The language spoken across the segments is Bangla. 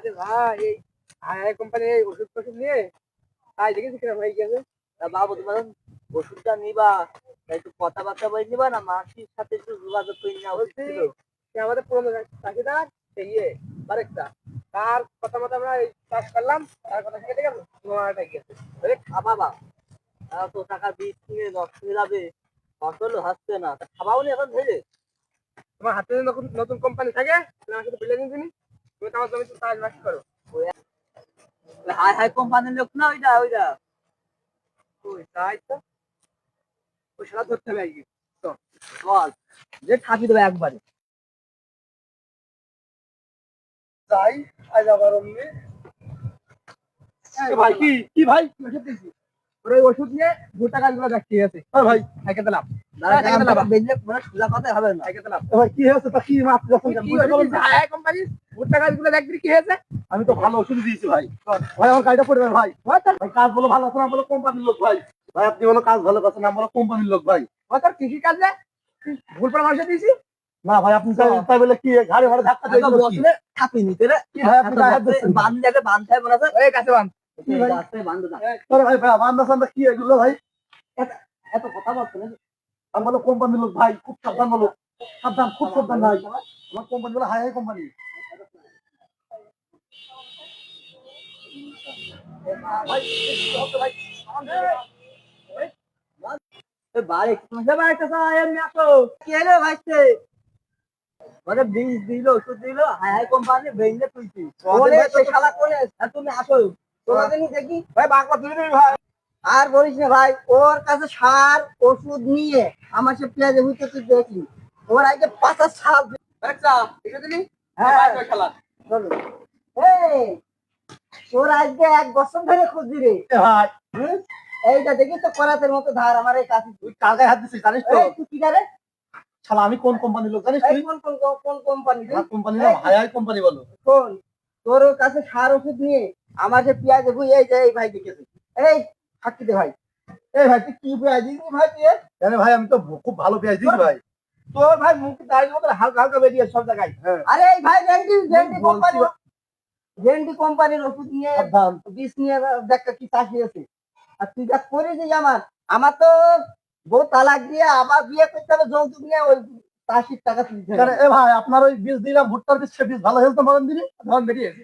আরে ভাই এই আয় এই ওষুধ টষুধ নিয়ে? তাই দেখেছি কিরম হয়ে গেছে? তা বাবু তোমার ওষুধটা নিবা একটু কথাবার্তা বলে নিবা না মাসির সাথে একটু যোগাযোগ করে নেওয়া আমাদের পুরোনো চাষিদার ইয়ে আরেকটা। তার কথা মতো আমরা চাষ করলাম তার কথা কেটে গেল তোমারটা গেছে। আরে খাবা বা এত টাকা বীজ কিনে নষ্ট হয়ে যাবে ফসল হচ্ছে না তা খাবাও নি এখন ধরে? তোমার হাতে নতুন নতুন কোম্পানি থাকে তুমি আমার সাথে বিলে দিনি তুমি তো জমিতে চাষবাস করো। হাই হাই কোম্পানির লোক না ওইটা ওইটা। ওই তাই তো? ওই সারা ধরতে হবে আজকে বল যে দেবে একবারে। তাই আজ আবার অমনি। ভাই কি কি ভাই? ওষুধ দিয়েছি। ওই ওষুধ নিয়ে ভুট্টা গাছগুলো দেখতে গেছে। ভাই। না খাইকে দিলাম। আমি তো ভালো ওষুধ দিয়েছি ভাই। ভাই আমার গাড়িটা পড়বে ভাই। ভাই কাজ বলো ভালো আছে না বলো কোম্পানির লোক ভাই। ভাই আপনি বলো কাজ ভালো করছেন না বলো কোম্পানির লোক ভাই। তোর কৃষি কাজে ভুল পরামর্শ দিয়েছি না ভাই আপনি তাই তাই বলে কি ঘাড়ে ঘাড়ে ধাক্কা দিয়ে দিলো বসলে ঠাপি নিতে রে। কি ভাই আপনি হাত দিচ্ছেন? বান্ধ যাকে বান্ধতে হবে এই কাছে বান কি ভাই? বান্ধ না। আরে ভাই ভাই বান্দা সান্দা কি এগুলো ভাই? এত কথা বলছো না আমি বলো কোম্পানির লোক ভাই খুব সাবধান বলো। সাবধান খুব সাবধান ভাই। আমার কোম্পানি বলে হাই হাই কোম্পানি। বীজ দিল ওষুধ দিল হাই হাই কোম্পানি ভেঙে তুলছি তোমাদের তুমি আসো। তোমাদেরই দেখি। ভাই বাংলা তুমি ভাই। আর বলিস না ভাই ওর কাছে সার ওষুধ নিয়ে আমার সে পেঁয়াজে হইতে তুই দেখলি। ওর আগে এটা দিলি হ্যাঁ। তোর আজকে এক বছর ধরে খুঁজি রে ভাই। এইটা দেখি তো করাতের মতো ধার আমার এই কাছে। তুই কার হাত দিছিস জানিস তো? তুই কি জানে শালা আমি কোন কোম্পানির লোক জানিস তুই? কোন কোন কোন company company high high company বলো। শোন তোর কাছে সার ওষুধ নিয়ে আমার যে পেঁয়াজ এই যে এই ভাই দেখেছে। এই ফাঁকি দে ভাই। এই ভাই তুই কি পেঁয়াজ দিবি ভাই তুই? জানে ভাই আমি তো খুব ভালো পেঁয়াজ দিয়েছি ভাই। তোর ভাই মুখ দাঁড়িয়ে মতো হালকা হালকা বেরিয়ে সব জায়গায়। আরে এই ভাই ভেন্ডি বলছি কোম্পানি ভেন্ডি কোম্পানির ওষুধ নিয়ে সাবধান বিষ নিয়ে দেখ কি চাষি আছে আর তুই যা করে দিস আমার আমার তো বউ তালাক দিয়ে আবার বিয়ে করতে হবে যৌতুক নিয়ে ওই চাষির টাকা তুলতে এ ভাই আপনার ওই বীজ দিলাম ভুট্টার বীজ সে বীজ ভালো হেলতে পারেন দিনি ধন বেরিয়েছে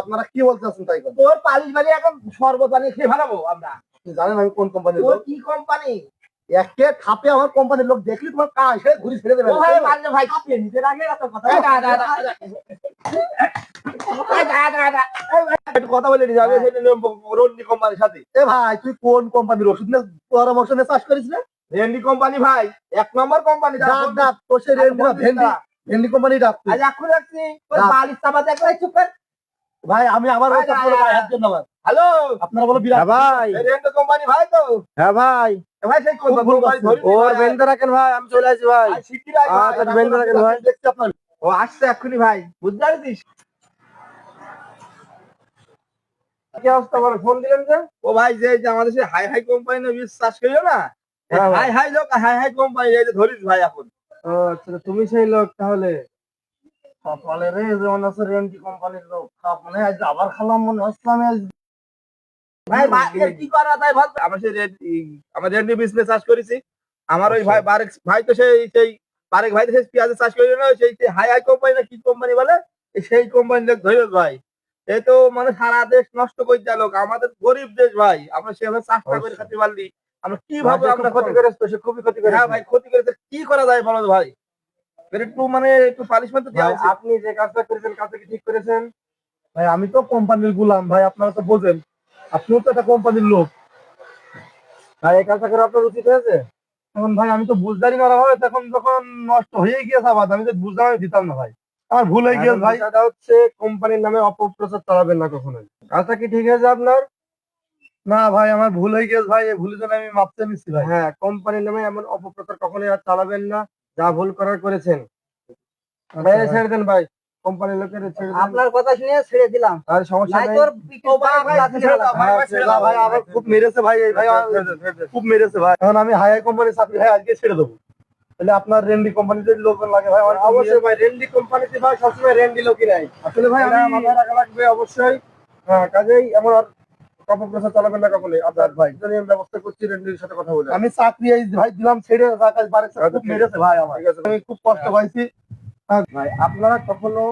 আপনারা কি বলতেছেন তাই তোর পালিশ বাড়ি এখন বানিয়ে খেয়ে ফেলাবো আমরা। জানেন আমি কোন কোম্পানির কি কোম্পানি? একে খাপে আমার কোম্পানির লোক দেখলি তোমার কাজ ঘুরি ছেড়ে দেবে। ভাই ভাই কাঁপিয়ে নিতে কথা। এই ভাই, কথা বলে নিয়ে যাবে রন্ডি কোম্পানির সাথে। এ ভাই তুই কোন কোম্পানির ওষুধ নিয়ে পরামর্শ নিয়ে চাষ করিস না? রেন্ডি কোম্পানি ভাই এক নম্বর কোম্পানি ডাক ডাক তো সে ভেন্ডি। ভেন্ডি কোম্পানি ডাক আজ এখন রাখছি ওই ডাক। বালিশ চাপাতে একবার চুপ ভাই আমি আবার ভাই, হাত দেন হ্যালো? আপনারা বলো বিরাট। ভাই। রেন্ডি কোম্পানি ভাই তো। হ্যাঁ ভাই। ভাই সেই কোম্পানি ধরি ওর বেঁধে রাখেন ভাই আমি চলে আসি ভাই। আয় ভাই। আচ্ছা, রাখেন ভাই। দেখছি আপনার। ও আসছে এক্ষুনি ভাই বুঝতে পারছিস? কি অবস্থা বলো ফোন দিলেন যে? ও ভাই যে আমাদের সেই হাই হাই কোম্পানি বীজ চাষ করিও না? হ্যাঁ হাই হাই লোক হাই হাই কোম্পানি এই যে ধরিস ভাই এখন। ও আচ্ছা তুমি সেই লোক তাহলে? সকালে রে যেমন আছে রেন্টি কোম্পানির লোক। খাপ মানে আজ আবার খালাম মনে ভাই কি করা তাই আমরা সেই আমরা বিজনেস চাষ করেছি। আমার ওই ভাই বারেক ভাই তো সেই সেই বারেক ভাই তো সেই পেঁয়াজের চাষ করি না সেই হাই হাই কোম্পানি না কি কোম্পানি বলে? সেই কোম্পানি লোক ধরে ভাই। এই তো মানে সারা দেশ নষ্ট করে দেয় লোক আমাদের গরিব দেশ ভাই আমরা সেভাবে চাষটা করে খেতে পারলি। আমরা কীভাবে আমরা ক্ষতি সে খুবই ক্ষতি করেছে। হ্যাঁ ভাই ক্ষতি করেছে। কি করা যায় বলো ভাই? একটু মানে একটু পানিশমেন্ট তো দেওয়া আপনি যে কাজটা করেছেন কাজটা কি ঠিক করেছেন? ভাই আমি তো কোম্পানির গুলাম ভাই আপনারা তো বোঝেন। আপনিও তো একটা কোম্পানির লোক। ভাই এই কাজটা করে আপনার উচিত হয়েছে? এখন ভাই আমি তো বুঝদারি মারা হবে তখন যখন নষ্ট হয়ে গিয়েছে আবার আমি তো বুঝদাম আমি দিতাম না ভাই। আমার ভুল হয়ে গিয়েছে ভাই বিষয়টা হচ্ছে কোম্পানির নামে অপপ্রচার চালাবেন না কখনোই। কাজটা কি ঠিক হয়েছে আপনার? না ভাই আমার ভুল হয়ে গিয়েছে ভাই এই ভুলের জন্য আমি মাপতে নিচ্ছি ভাই। হ্যাঁ কোম্পানির নামে এমন অপপ্রচার কখনোই আর চালাবেন না যা ভুল করার করেছেন। ভাই আচ্ছা, ছেড়ে দেন ভাই কোম্পানির লোকের ছেড়ে আপনার কথা শুনে ছেড়ে দিলাম। আর সমস্যা নাই। তোর। ভাই, ভাই, ছেড়ে দাও, ভাই আবার খুব মেরেছে ভাই ভাই খুব মেরেছে ভাই এখন আমি হাই কোম্পানির চাকরি ভাই আজকে ছেড়ে দেবো। তাহলে আপনার রেন্ডি কোম্পানিতে লোক লাগে ভাই অবশ্যই ভাই রেন্ডি কোম্পানিতে ভাই সবসময় রেন্ডি লোকই নাই। আসলে ভাই এটা আমি মাথায় রাখা লাগবে অবশ্যই। হ্যাঁ কাজেই আর অপপ্রচার চালাবেন না কখনোই। আপনার ভাই। আমি ব্যবস্থা করছি রেন্ডির সাথে কথা বলে। আমি চাকরি ভাই দিলাম ছেড়ে কাজ বাড়ি খুব মেরেছে ভাই আমার। আমি খুব কষ্ট পাইছি। ভাই আপনারা কখনো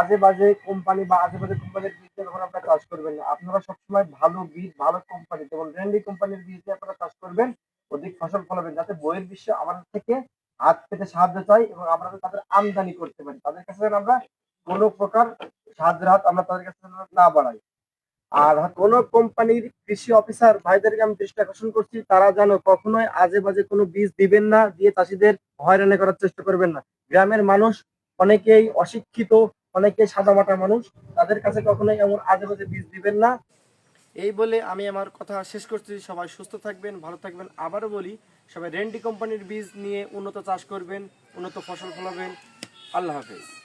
আজে বাজে কোম্পানি বা আজে বাজে কোম্পানির বীজে আপনারা কাজ করবেন না। আপনারা সবসময় ভালো বীজ ভালো কোম্পানি যেমন রেন্ডি কোম্পানির বীজ আপনারা কাজ করবেন অধিক ফসল ফলাবেন যাতে বইয়ের বিশ্ব আমাদের থেকে হাত পেতে সাহায্য চাই এবং আমরা তাদের আমদানি করতে পারি তাদের কাছে যেন আমরা কোনো প্রকার সাহায্যের হাত আমরা তাদের কাছে না বাড়াই। আর কোন কোম্পানির কৃষি অফিসার ভাইদেরকে আমি দৃষ্টি আকর্ষণ করছি, তারা যেন কখনোই আজে বাজে কোনো বীজ দিবেন না, দিয়ে চাষিদের হয়রানি করার চেষ্টা করবেন না। গ্রামের মানুষ অনেকেই অশিক্ষিত, অনেকেই সাদামাটা মানুষ, তাদের কাছে কখনোই এমন আজে বাজে বীজ দিবেন না এই বলে আমি আমার কথা শেষ করছি। সবাই সুস্থ থাকবেন, ভালো থাকবেন। আবারও বলি, সবাই রেন্ডি কোম্পানির বীজ নিয়ে উন্নত চাষ করবেন, উন্নত ফসল ফলাবেন। আল্লাহ হাফেজ।